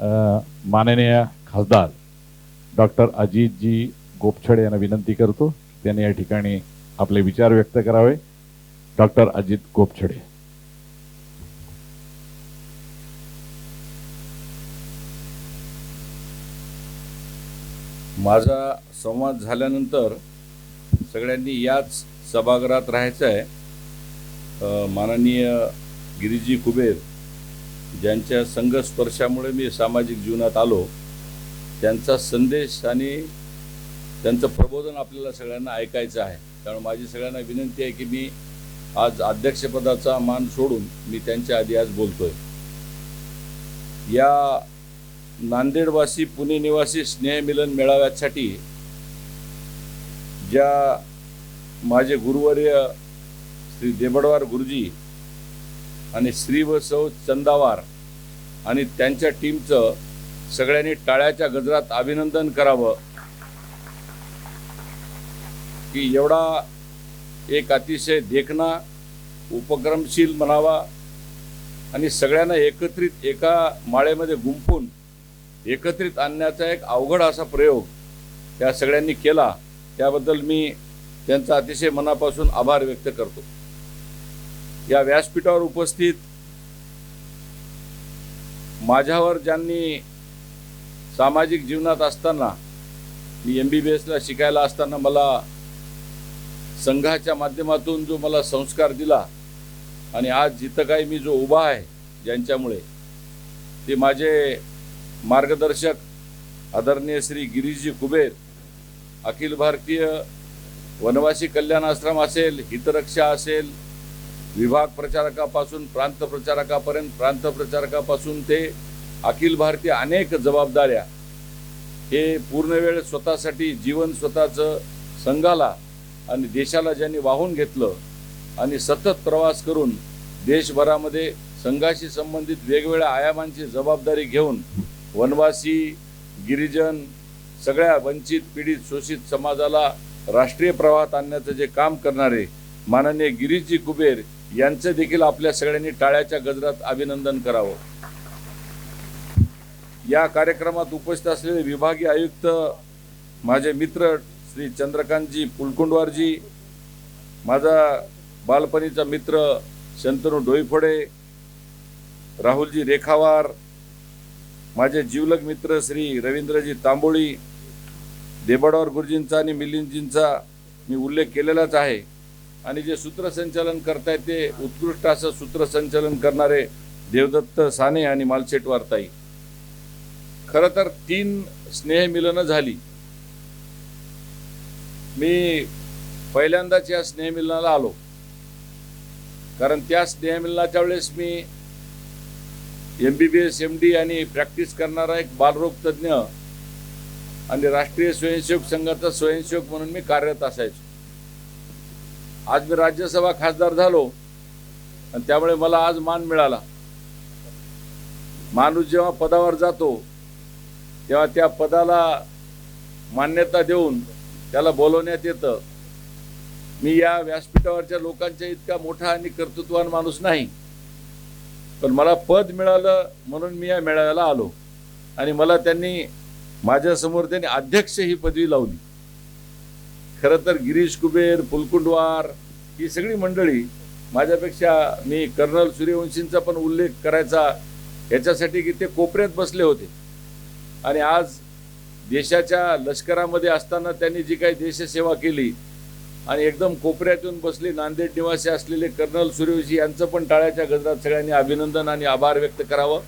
माननीय खासदार डॉक्टर अजितजी गोपछडे यांना विनंती करतो त्यांनी या ठिकाणी आपले विचार व्यक्त करावे. डॉक्टर अजित गोपछडे. माझा संवाद झाल्यानंतर सगळ्यांनी याच सभागृहात राहायचं आहे माननीय गिरीजी कुबेर ज्यांच्या संघस्पर्शामुळे मी सामाजिक जीवनात आलो त्यांचा संदेश आणि त्यांचं प्रबोधन आपल्याला सगळ्यांना ऐकायचं आहे. त्यामुळे माझी सगळ्यांना विनंती आहे की मी आज अध्यक्षपदाचा मान सोडून मी त्यांच्या आधी आज बोलतोय. या नांदेडवासी पुणे निवासी स्नेहमिलन मेळाव्यासाठी ज्या माझे गुरुवर्य श्री देबडवार गुरुजी आणि श्री व सौ चंदावार आणि त्यांच्या टीमचं सगळ्यांनी टाळ्याच्या गजरात अभिनंदन करावं. की एवढा एक अतिशय देखणा उपक्रमशील म्हणावा आणि सगळ्यांना एकत्रित एका माळेमध्ये गुंफून एकत्रित आणण्याचा एक अवघड असा प्रयोग त्या सगळ्यांनी केला त्याबद्दल मी त्यांचा अतिशय मनापासून आभार व्यक्त करतो. या व्यासपीठावर उपस्थित माझ्यावर ज्यांनी सामाजिक जीवनात असताना मी एम बी बी एसला शिकायला असताना मला संघाच्या माध्यमातून जो मला संस्कार दिला आणि आज जिथं काही मी जो उभा आहे ज्यांच्यामुळे ते माझे मार्गदर्शक आदरणीय श्री गिरीशजी कुबेर अखिल भारतीय वनवासी कल्याण आश्रम असेल हितरक्षा असेल विभाग प्रचारकापासून प्रांत प्रचारकापर्यंत प्रांत प्रचारकापासून ते अखिल भारतीय अनेक जबाबदाऱ्या हे पूर्ण वेळ स्वतःसाठी जीवन स्वतःचं संघाला आणि देशाला ज्यांनी वाहून घेतलं आणि सतत प्रवास करून देशभरामध्ये संघाशी संबंधित वेगवेगळ्या आयामांची जबाबदारी घेऊन वनवासी गिरिजन सगळ्या वंचित पीडित शोषित समाजाला राष्ट्रीय प्रवाहात आणण्याचं जे काम करणारे माननीय गिरीजी कुबेर यांचं देखील आपल्या सगळ्यांनी टाळ्याच्या गजरात अभिनंदन करावं. या कार्यक्रमात उपस्थित असलेले विभागीय आयुक्त माझे मित्र श्री चंद्रकांतजी पुलकुंडवारजी माझा बालपणीचा मित्र शंतनू डोईफोडे राहुलजी रेखावार माझे जीवलग मित्र श्री रवींद्रजी तांबोळी देबडवार गुरुजींचा आणि मिलिंदजींचा मी उल्लेख केलेलाच आहे. आणि जे सूत्रसंचालन करतायत ते उत्कृष्ट असं सूत्रसंचालन करणारे देवदत्त साने आणि मालशेट वार्ताई. खरं तर तीन स्नेहमिलनं झाली. मी पहिल्यांदाच या स्नेहमिलनाला आलो. कारण त्या स्नेहमिलनाच्या वेळेस मी M B B S M D आणि प्रॅक्टिस करणारा एक बालरोग तज्ज्ञ आणि राष्ट्रीय स्वयंसेवक संघाचा स्वयंसेवक म्हणून मी कार्यरत असायचो. आज मी राज्यसभा खासदार झालो आणि त्यामुळे मला आज मान मिळाला. माणूस जेव्हा पदावर जातो तेव्हा त्या पदाला मान्यता देऊन त्याला बोलवण्यात येतं. मी या व्यासपीठावरच्या लोकांच्या इतका मोठा आणि कर्तृत्वान माणूस नाही. पण मला पद मिळालं म्हणून मी या मेळाव्याला आलो. आणि मला त्यांनी माझ्यासमोर त्यांनी अध्यक्ष ही पदवी लावली. खरं तर गिरीश कुबेर पुलकुंडवार ही सगळी मंडळी माझ्यापेक्षा मी कर्नल सूर्यवंशींचा पण उल्लेख करायचा याच्यासाठी की ते कोपऱ्यात बसले होते. आणि आज देशाच्या लष्करामध्ये असताना त्यांनी जी काही देशसेवा केली आणि एकदम कोपऱ्यातून बसले नांदेड निवासी असलेले कर्नल सूर्यवंशी यांचं पण टाळ्याच्या गजरात सगळ्यांनी अभिनंदन आणि आभार व्यक्त करावं.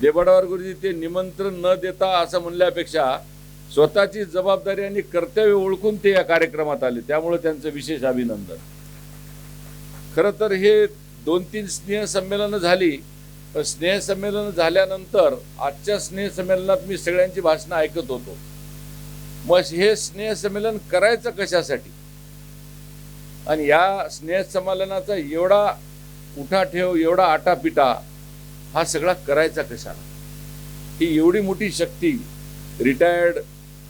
देबडावर गुरुजी ते निमंत्रण न देता असं म्हणल्यापेक्षा स्वतःची जबाबदारी आणि कर्तव्य ओळखून ते या कार्यक्रमात आले. त्यामुळे त्यांचं विशेष अभिनंदन. खरं तर हे दोन तीन स्नेह संमेलनं झाली. तर स्नेहसंमेलन झाल्यानंतर आजच्या स्नेहसंमेलनात मी सगळ्यांची भाषणं ऐकत होतो. मग हे स्नेह संमेलन करायचं कशासाठी? आणि या स्नेह संमेलनाचा एवढा उठाठेव एवढा आटापिटा हा सगळा करायचा कशाला? ही एवढी मोठी शक्ती रिटायर्ड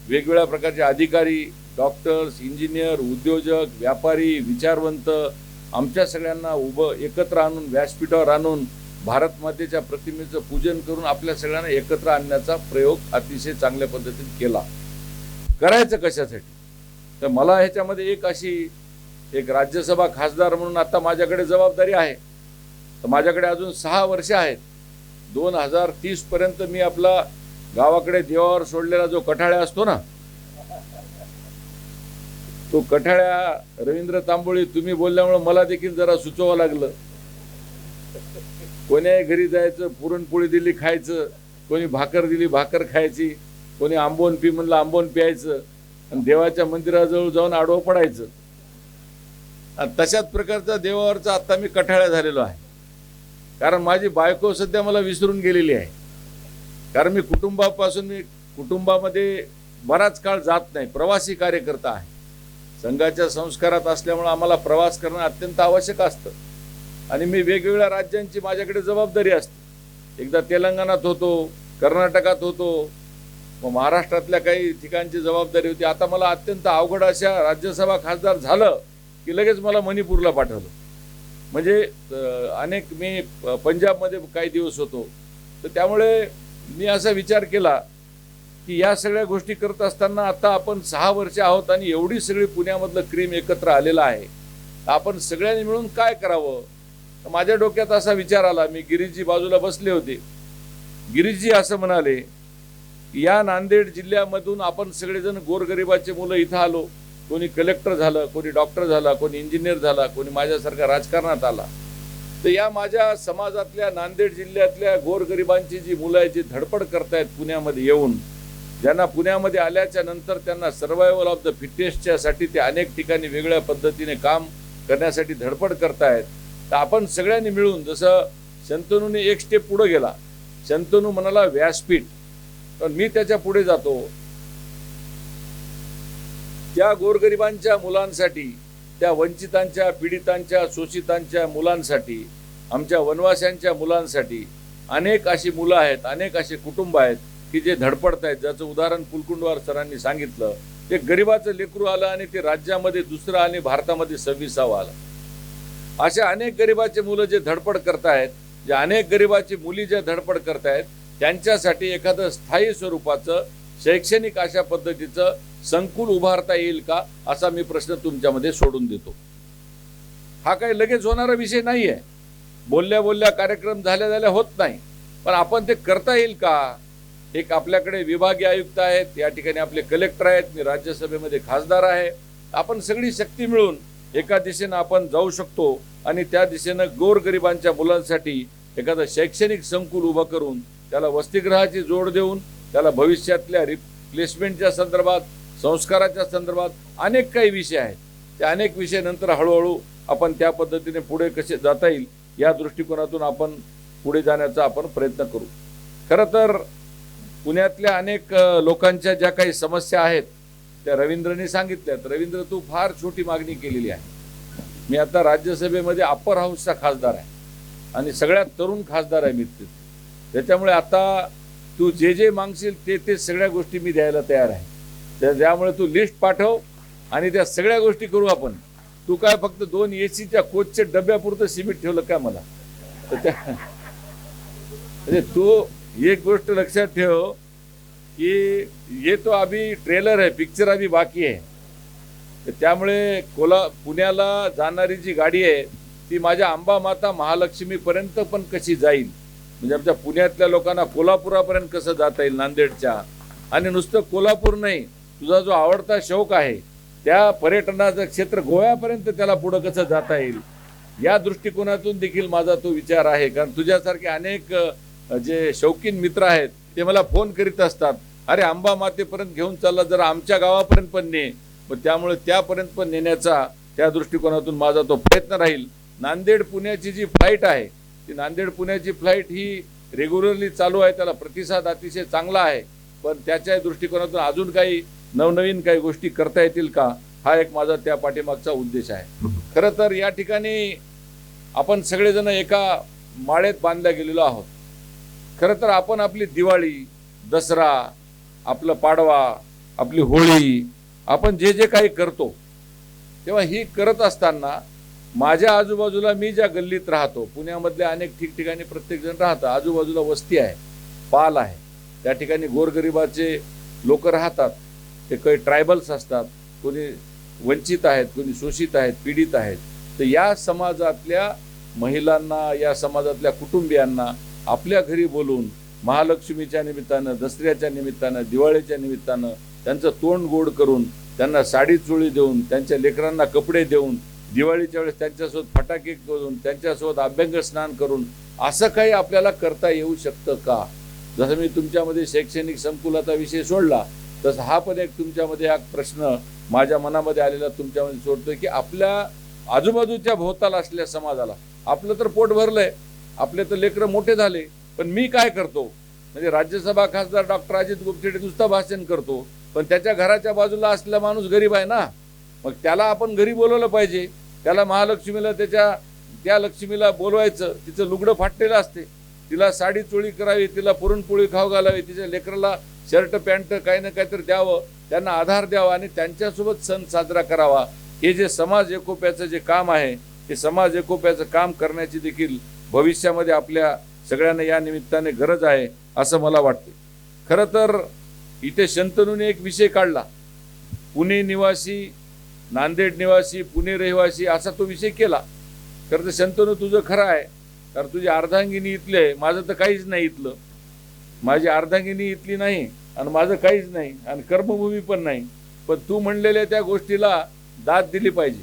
वेगवेगळ्या प्रकारचे अधिकारी डॉक्टर्स इंजिनियर उद्योजक व्यापारी विचारवंत आमच्या सगळ्यांना उभं एकत्र आणून व्यासपीठावर आणून भारत मातेच्या प्रतिमेचं पूजन करून आपल्या सगळ्यांना एकत्र आणण्याचा प्रयोग अतिशय चांगल्या पद्धतीने केला. करायचं कशासाठी? तर मला ह्याच्यामध्ये एक अशी एक राज्यसभा खासदार म्हणून आता माझ्याकडे जबाबदारी आहे. तर माझ्याकडे अजून सहा वर्ष आहेत. दोन हजार तीसपर्यंत मी आपला गावाकडे देवावर सोडलेला जो कठाळ्या असतो ना तो कठाळ्या रवींद्र तांबोळी तुम्ही बोलल्यामुळे मला देखील जरा सुचवावं लागलं. कोण्याही घरी जायचं पुरणपोळी दिली खायचं कोणी भाकर दिली भाकर खायची कोणी आंबोन पी म्हणलं आंबोन प्यायचं आणि देवाच्या मंदिराजवळ जाऊन आडवं पडायचं. तशाच प्रकारचा देवावरचा आता मी कठाळ्या झालेलो आहे. कारण माझी बायको सध्या मला विसरून गेलेली आहे. कारण मी कुटुंबापासून मी कुटुंबामध्ये बराच काळ जात नाही प्रवासी कार्यकर्ता आहे. संघाच्या संस्कारात असल्यामुळं आम्हाला प्रवास करणं अत्यंत आवश्यक असतं. आणि मी वेगवेगळ्या राज्यांची माझ्याकडे जबाबदारी असते. एकदा तेलंगणात होतो कर्नाटकात होतो मग महाराष्ट्रातल्या काही ठिकाणची जबाबदारी होती. आता मला अत्यंत अवघड अशा राज्यसभा खासदार झालं की लगेच मला मणिपूरला पाठवलं. म्हणजे अनेक मी प- पंजाबमध्ये काही दिवस होतो. तर त्यामुळे मी असा विचार केला की या सगळ्या गोष्टी करत असताना आता आपण सहा वर्ष आहोत आणि एवढी सगळी पुण्यामधलं क्रीम एकत्र आलेलं आहे. आपण सगळ्यांनी मिळून काय करावं? तर माझ्या डोक्यात असा विचार आला. मी गिरीजी बाजूला बसले होते. गिरीजी असं म्हणाले या नांदेड जिल्ह्यामधून आपण सगळेजण गोरगरिबाचे मुलं इथं आलो. कोणी कलेक्टर झालं कोणी डॉक्टर झाला कोणी इंजिनियर झाला कोणी माझ्यासारखा राजकारणात आला. तर या माझ्या समाजातल्या नांदेड जिल्ह्यातल्या गोरगरिबांची जी मुलं आहेत जी धडपड करतायत पुण्यामध्ये येऊन ज्यांना पुण्यामध्ये आल्याच्यानंतर त्यांना सर्वायवल ऑफ द फिटनेसच्या साठी ते अनेक ठिकाणी वेगळ्या पद्धतीने काम करण्यासाठी धडपड करतायत. तर आपण सगळ्यांनी मिळून जसं शंतनूने एक स्टेप पुढे गेला. शंतनू म्हणाला व्यासपीठ. पण मी त्याच्या पुढे जातो. त्या गोरगरिबांच्या मुलांसाठी त्या वंचितांच्या पीडितांच्या शोषितांच्या मुलांसाठी आमच्या वनवाशांच्या मुलांसाठी अनेक अशी मुलं आहेत अनेक असे कुटुंब आहेत की जे धडपडत आहेत. ज्याचं उदाहरण पुलकुंडवार सरांनी सांगितलं ते गरिबाचं लेकरू आलं आणि ते राज्यामध्ये दुसरं आणि भारतामध्ये सव्वीसावं आलं. अशा अनेक गरिबाचे मुलं जे धडपड करतायत जे अनेक गरिबाची मुली जे धडपड करतायत त्यांच्यासाठी एखादं स्थायी स्वरूपाचं शैक्षणिक अशा पद्धतीचं संकुल उभारता येईल का असा मी प्रश्न तुमच्यामध्ये सोडून देतो. हा काही लगेच होणारा विषय नाही आहे बोलल्या बोलल्या कार्यक्रम झाल्या झाल्या होत नाही. पण आपण ते करता येईल का? एक आपल्याकडे विभागीय आयुक्त आहेत या ठिकाणी आपले कलेक्टर आहेत मी राज्यसभेमध्ये खासदार आहे. आपण सगळी शक्ती मिळून एका दिशेनं आपण जाऊ शकतो आणि त्या दिशेनं गोरगरिबांच्या मुलांसाठी एखादं शैक्षणिक संकुल उभं करून त्याला वसतिगृहाची जोड देऊन त्याला भविष्यातल्या रिप्लेसमेंटच्या संदर्भात संस्काराच्या संदर्भात अनेक काही विषय आहेत. त्या अनेक विषय नंतर हळूहळू आपण त्या पद्धतीने पुढे कसे जाता येईल या दृष्टिकोनातून आपण पुढे जाण्याचा आपण प्रयत्न करू. खरं तर पुण्यातल्या अनेक लोकांच्या ज्या काही समस्या आहेत त्या रवींद्रने सांगितल्यात रवींद्र तू फार छोटी मागणी केलेली आहे. मी आता राज्यसभेमध्ये अप्पर हाऊसचा खासदार आहे आणि सगळ्यात तरुण खासदार आहे मी तिथे. त्याच्यामुळे आता तू जे जे मागशील ते ते सगळ्या गोष्टी मी द्यायला तयार आहे. त्या- त्यामुळे तू लिस्ट पाठव आणि त्या सगळ्या गोष्टी करू आपण. तू काय फक्त दोन एसीच्या कोचच्या डब्यापुरतं सिमेंट ठेवलं काय मला? तर त्या म्हणजे तू एक गोष्ट लक्षात ठेव की ये तो अभी ट्रेलर आहे पिक्चर अभी बाकी आहे. तर त्यामुळे कोला पुण्याला जाणारी जी गाडी आहे ती माझ्या आंबा माता महालक्ष्मीपर्यंत पण कशी जाईल? म्हणजे आमच्या पुण्यातल्या लोकांना कोल्हापुरापर्यंत कसं जाता येईल नांदेडच्या? आणि नुसतं कोल्हापूर नाही तुझा जो आवडता शौक आहे त्या पर्यटनाचं क्षेत्र गोव्यापर्यंत त्याला पुढं कसं जाता येईल? या दृष्टिकोनातून देखील माझा तो विचार आहे. कारण तुझ्यासारखे अनेक जे शौकीन मित्र आहेत ते मला फोन करीत असतात. अरे आंबा मातेपर्यंत घेऊन चालला जर आमच्या गावापर्यंत पण ने. मग त्यामुळे त्यापर्यंत पण नेण्याचा त्या दृष्टिकोनातून माझा तो प्रयत्न राहील. नांदेड पुण्याची जी फ्लाईट आहे ती नांदेड पुण्याची फ्लाईट ही रेग्युलरली चालू आहे त्याला प्रतिसाद अतिशय चांगला आहे. पण त्याच्या दृष्टिकोनातून अजून काही नवनवीन काही गोष्टी करता येतील का हा एक माझा त्या पाठीमागचा उद्देश आहे. खरं तर या ठिकाणी आपण सगळेजण एका माळेत बांधल्या गेलेलो आहोत. खरं तर आपण आपली दिवाळी दसरा आपलं पाडवा आपली होळी आपण जे जे काही करतो तेव्हा ही करत असताना माझ्या आजूबाजूला मी ज्या गल्लीत राहतो पुण्यामधल्या अनेक ठिकठिकाणी प्रत्येक जण राहतं आजूबाजूला वस्ती आहे पाल आहे. त्या ठिकाणी गोरगरिबाचे लोक राहतात. ते काही ट्रायबल्स असतात कोणी वंचित आहेत कोणी शोषित आहेत पीडित आहेत तर या समाजातल्या महिलांना या समाजातल्या कुटुंबियांना आपल्या घरी बोलून महालक्ष्मीच्या निमित्तानं दसऱ्याच्या निमित्तानं दिवाळीच्या निमित्तानं त्यांचं तोंड गोड करून त्यांना साडी चोळी देऊन त्यांच्या लेकरांना कपडे देऊन दिवाळीच्या वेळेस त्यांच्यासोबत फटाके करून त्यांच्यासोबत अभ्यंग स्नान करून असं काही आपल्याला करता येऊ शकतं का? जसं मी तुमच्यामध्ये शैक्षणिक संकुलाचा विषय सोडला तसं हा पण एक तुमच्यामध्ये हा प्रश्न माझ्या मनामध्ये आलेला तुमच्यामध्ये सोडतोय की आपल्या आजूबाजूच्या भोवताला असलेल्या समाजाला आपलं तर पोट भरलंय आपले तर लेकरं मोठे झाले पण मी काय करतो? म्हणजे राज्यसभा खासदार डॉक्टर अजित गुप्तेडे नुसतं भाषण करतो पण त्याच्या घराच्या बाजूला असलेला माणूस गरीब आहे ना? मग त्याला आपण घरी बोलवलं पाहिजे त्याला महालक्ष्मीला त्याच्या त्या लक्ष्मीला बोलवायचं तिचं लुगडं फाटलेलं असते तिला साडी चोळी करावी तिला पुरणपोळी खाऊ घालावी तिच्या लेकराला शर्ट पॅन्ट काही ना काहीतरी द्यावं. त्यांना आधार द्यावा आणि त्यांच्यासोबत सण साजरा करावा. हे जे समाज एकोप्याचं जे काम आहे ते समाज एकोप्याचं काम करण्याची देखील भविष्यामध्ये आपल्या सगळ्यांना या निमित्ताने गरज आहे असं मला वाटते खरं तर इथे शंतनूने एक विषय काढला. पुणे निवासी नांदेड निवासी पुणे रहिवासी असा तो विषय केला. खरं तर शंतनू तुझं खरं आहे. कारण तुझी अर्धांगिनी इथले आहे. माझं तर काहीच नाही इथलं. माझी अर्धांगिनी इथली नाही आणि माझं काहीच नाही आणि कर्मभूमी पण नाही. पण तू म्हणलेल्या त्या गोष्टीला दाद दिली पाहिजे.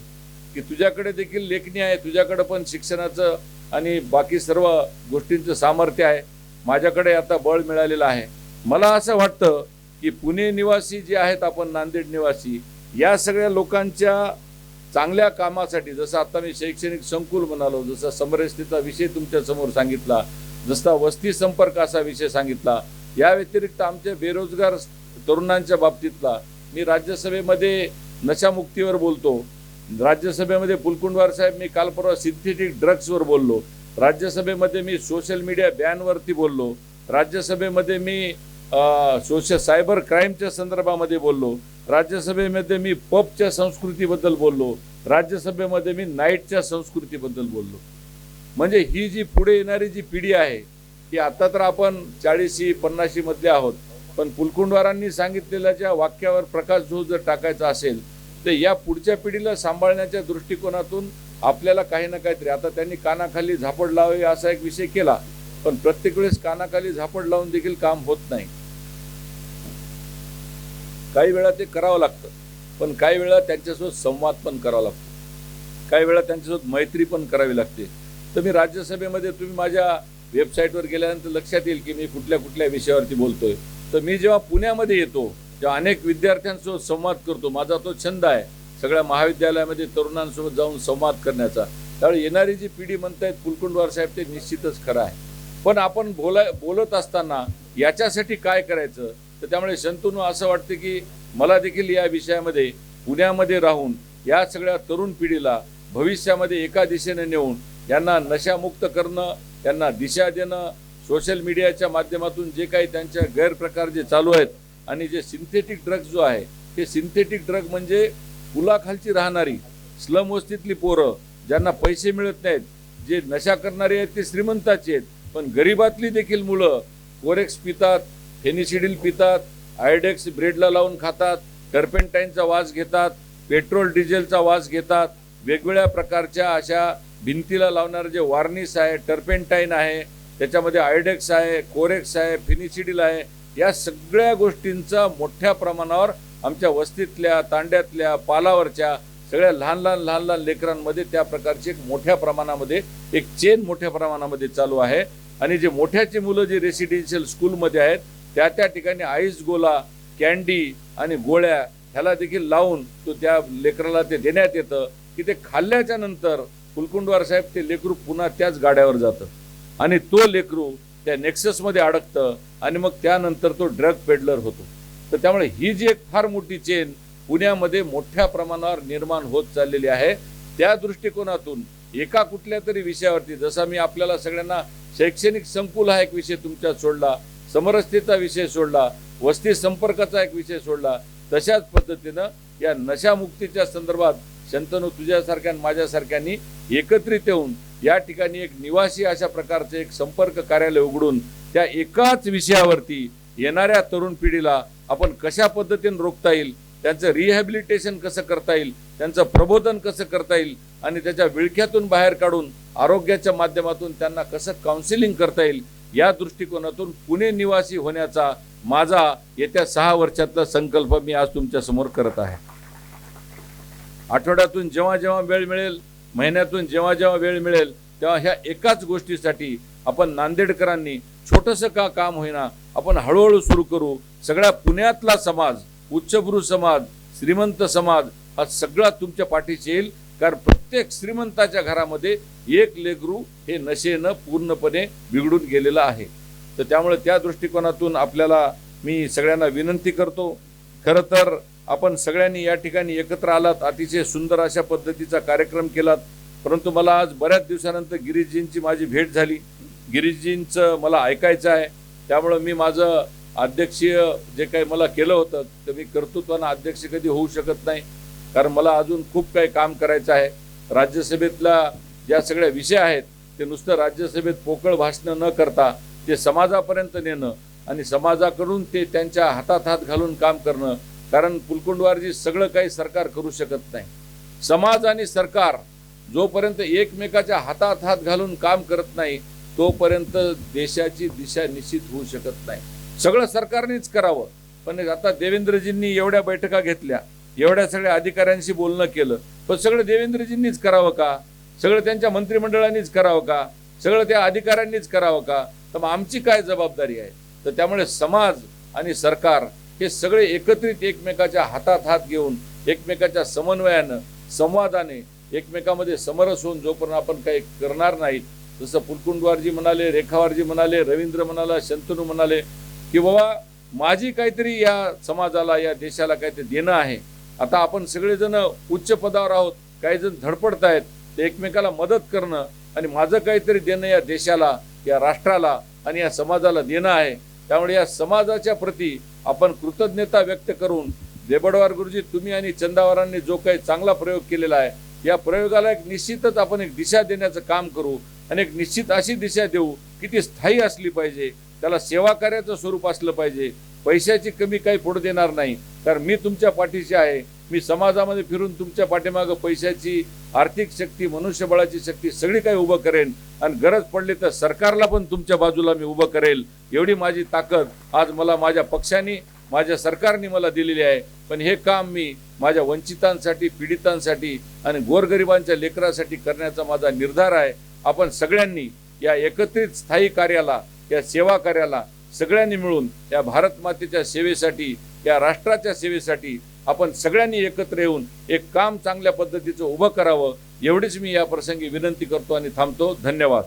की तुझ्याकडे देखील लेखणी आहे तुझ्याकडे पण शिक्षणाचं आणि बाकी सर्व गोष्टींचं सामर्थ्य आहे. माझ्याकडे आता बळ मिळालेलं आहे. मला असं वाटतं की पुणे निवासी जे आहेत आपण नांदेड निवासी या सगळ्या लोकांच्या चांगल्या कामासाठी जसं आता मी शैक्षणिक संकुल म्हणालो जसा समरसतेचा विषय तुमच्यासमोर सांगितला जसा वस्ती संपर्क असा विषय सांगितला या व्यतिरिक्त आमच्या बेरोजगार तरुणांच्या बाबतीतला मी राज्यसभेमध्ये नशामुक्तीवर बोलतो. राज्यसभेमध्ये पुलकुंडवार साहेब मी काल परवा सिंथेटिक ड्रग्सवर बोललो. राज्यसभेमध्ये मी सोशल मीडिया बॅनवरती बोललो. राज्यसभेमध्ये मी सोशल सायबर क्राईमच्या संदर्भामध्ये बोललो. राज्यसभेमध्ये मी पबच्या संस्कृतीबद्दल बोललो. राज्यसभेमध्ये मी नाईटच्या संस्कृतीबद्दल बोललो. म्हणजे ही जी पुढे येणारी जी पिढी आहे ती आता तर आपण चाळीशी पन्नाशी मधले आहोत. पण पुलकुंडवारांनी सांगितलेल्या ज्या वाक्यावर प्रकाश जो जर टाकायचा असेल तर या पुढच्या पिढीला सांभाळण्याच्या दृष्टिकोनातून आपल्याला काही ना काहीतरी आता त्यांनी कानाखाली झापड लावावी असा एक विषय केला पण प्रत्येक वेळेस कानाखाली झापड लावून देखील काम होत नाही. काही वेळा ते करावं लागतं पण काही वेळा त्यांच्यासोबत संवाद पण करावा लागतो. काही वेळा त्यांच्यासोबत मैत्री पण करावी लागते. तर मी राज्यसभेमध्ये तुम्ही माझ्या वेबसाईटवर गेल्यानंतर लक्षात येईल की मी कुठल्या कुठल्या विषयावरती बोलतोय. तर मी जेव्हा पुण्यामध्ये येतो तेव्हा अनेक विद्यार्थ्यांसोबत संवाद करतो. माझा तो छंद आहे सगळ्या महाविद्यालयामध्ये तरुणांसोबत जाऊन संवाद करण्याचा. त्यावेळी येणारी जी पिढी म्हणतायत पुलकुंडवार साहेब ते निश्चितच खरं आहे. पण आपण बोलाय बोलत असताना याच्यासाठी काय करायचं? तर त्यामुळे शंतनू असं वाटतं की मला देखील या विषयामध्ये पुण्यामध्ये राहून या सगळ्या तरुण पिढीला भविष्यामध्ये एका दिशेने नेऊन यांना नशामुक्त करणं त्यांना दिशा देणं सोशल मीडियाच्या माध्यमातून जे काही त्यांच्या गैरप्रकार जे चालू आहेत आणि जे सिंथेटिक ड्रग जो आहे ते सिंथेटिक ड्रग म्हणजे पुलाखालची राहणारी स्लम वस्तीतली पोरं ज्यांना पैसे मिळत नाहीत जे नशा करणारे आहेत ते श्रीमंताचे आहेत पण गरिबातली देखील मुलं कोरेक्स पितात फेनिसिडिल पितात आयडेक्स ब्रेडला लावून खातात टर्पेंटाईनचा वास घेतात पेट्रोल डिझेलचा वास घेतात वेगवेगळ्या प्रकारच्या अशा भिंतीला लावणारं जे वार्निस आहे टर्पेंटाईन आहे त्याच्यामध्ये आयडेक्स आहे कोरेक्स आहे फिनिसिडिल आहे या सगळ्या गोष्टींचा मोठ्या प्रमाणावर आमच्या वस्तीतल्या तांड्यातल्या पालावरच्या सगळ्या लहान लहान लहान लहान लेकरांमध्ये त्या प्रकारची एक मोठ्या प्रमाणामध्ये एक चेन मोठ्या प्रमाणामध्ये चालू आहे. आणि जे मोठ्याची मुलं जे रेसिडेन्शियल स्कूलमध्ये आहेत त्या त्या ठिकाणी आईस गोला कॅन्डी आणि गोळ्या ह्याला देखील लावून तो त्या लेकराला ते देण्यात येतं. की ते खाल्ल्याच्या नंतर कुलकुंडवार साहेब ते लेकरू पुन्हा त्याच गाड्यावर जातं. आणि तो लेकरू त्या नेक्सेसमध्ये अडकतं आणि मग त्यानंतर तो ड्रग पेडलर होतो. तर त्यामुळे ही जी एक फार मोठी चेन पुण्यामध्ये मोठ्या प्रमाणावर निर्माण होत चाललेली आहे. त्या दृष्टिकोनातून एका कुठल्या तरी विषयावरती जसा मी आपल्याला सगळ्यांना शैक्षणिक संकुल हा एक विषय तुमच्यात सोडला समरसतेचा विषय सोडला वस्ती संपर्काचा एक विषय सोडला तशाच पद्धतीनं या नशामुक्तीच्या संदर्भात शंतनू तुझ्यासारख्या माझ्यासारख्यांनी एकत्रित येऊन या ठिकाणी एक निवासी अशा प्रकारचे एक संपर्क कार्यालय उघडून त्या एकाच विषयावरती येणाऱ्या तरुण पिढीला आपण कशा पद्धतीने रोखता येईल त्यांचं रिहॅबिलिटेशन कसं करता येईल त्यांचं प्रबोधन कसं करता येईल आणि त्याच्या विळख्यातून बाहेर काढून आरोग्याच्या माध्यमातून त्यांना कसं काउन्सिलिंग करता येईल या दृष्टिकोनातून पुणे निवासी होण्याचा माझा येत्या सहा वर्षातला संकल्प मी आज तुमच्यासमोर करत आहे. आठवड्यातून जेव्हा जेव्हा वेळ मिळेल महिन्यातून जेव्हा जेव्हा वेळ मिळेल तेव्हा ह्या एकाच गोष्टीसाठी आपण नांदेडकरांनी छोटंसं का काम होईना आपण हळूहळू सुरू करू. सगळ्या पुण्यातला समाज उच्चभ्रू समाज श्रीमंत समाज हा सगळा तुमच्या पाठीशी येईल. कारण प्रत्येक श्रीमंताच्या घरामध्ये एक लेगरू हे नशेनं पूर्णपणे बिघडून गेलेलं आहे. तर त्यामुळे त्या दृष्टिकोनातून आपल्याला मी सगळ्यांना विनंती करतो. खरं तर आपण सगळ्यांनी या ठिकाणी एकत्र आलात. अतिशय सुंदर अशा पद्धतीचा कार्यक्रम केलात. परंतु मला आज बऱ्याच दिवसानंतर गिरीशजींची माझी भेट झाली. गिरीशजींचं मला ऐकायचं आहे. त्यामुळं मी माझं अध्यक्षीय जे काही मला केलं होतं ते मी कर्तृत्वानं अध्यक्ष कधी होऊ शकत नाही. कारण मला अजून खूप काही काम करायचं आहे. राज्यसभेतला ज्या सगळ्या विषय आहेत ते नुसतं राज्यसभेत पोकळ भाषणं न करता ते समाजापर्यंत नेणं आणि समाजाकडून ते त्यांच्या हातात हात घालून काम करणं कारण पुलकुंडवारजी सगळं काही सरकार करू शकत नाही. समाज आणि सरकार जोपर्यंत एकमेकाच्या हातात हात घालून काम करत नाही तोपर्यंत देशाची दिशा निश्चित होऊ शकत नाही. सगळं सरकारनेच करावं. पण आता देवेंद्रजींनी एवढ्या बैठका घेतल्या एवढ्या सगळ्या अधिकाऱ्यांशी बोलणं केलं पण सगळं देवेंद्रजींनीच करावं का? सगळं त्यांच्या मंत्रिमंडळानेच करावं का? सगळं त्या अधिकाऱ्यांनीच करावं का? तर मग आमची काय जबाबदारी आहे? तर त्यामुळे समाज आणि सरकार हे सगळे एकत्रित एकमेकाच्या हातात हात घेऊन एकमेकाच्या समन्वयानं संवादाने एकमेकामध्ये समरस होऊन जोपर्यंत आपण काही करणार नाही जसं पुलकुंडवारजी म्हणाले रेखावारजी म्हणाले रवींद्र म्हणाला शंतनू म्हणाले की बाबा माझी काहीतरी या समाजाला या देशाला काहीतरी देणं आहे. आता आपण सगळेजण उच्च पदावर आहोत काही जण धडपडत आहेत ते एकमेकाला मदत करणं आणि माझं काहीतरी देणं या देशाला या राष्ट्राला आणि या समाजाला देणं आहे. त्यामुळे या समाजाच्या प्रती आपण कृतज्ञता व्यक्त करून देबडवार गुरुजी तुम्ही आणि चंदावरांनी जो काही चांगला प्रयोग केलेला आहे या प्रयोगाला एक निश्चितच आपण एक दिशा देण्याचं काम करू आणि एक निश्चित अशी दिशा देऊ की ती स्थायी असली पाहिजे त्याला सेवा कार्याचं स्वरूप असलं पाहिजे. पैशाची कमी काही पुढे देणार नाही. कारण मी तुमच्या पाठीशी आहे. मी समाजामध्ये फिरून तुमच्या पाठीमागं पैशाची आर्थिक शक्ती मनुष्यबळाची शक्ती सगळी काही उभं करेन. आणि गरज पडली तर सरकारला पण तुमच्या बाजूला मी उभं करेल. एवढी माझी ताकद आज मला माझ्या पक्षाने माझ्या सरकारने मला दिलेली आहे. पण हे काम मी माझ्या वंचितांसाठी पीडितांसाठी आणि गोरगरिबांच्या लेकरासाठी करण्याचा माझा निर्धार आहे. आपण सगळ्यांनी या एकत्रित स्थायी कार्याला या सेवा कार्याला सगळ्यांनी मिळून या भारत मातेच्या सेवेसाठी या राष्ट्राच्या सेवेसाठी आपण सगळ्यांनी एकत्र येऊन एक काम चांगल्या पद्धतीचं उभं करावं एवढीच मी या प्रसंगी विनंती करतो आणि थांबतो. धन्यवाद.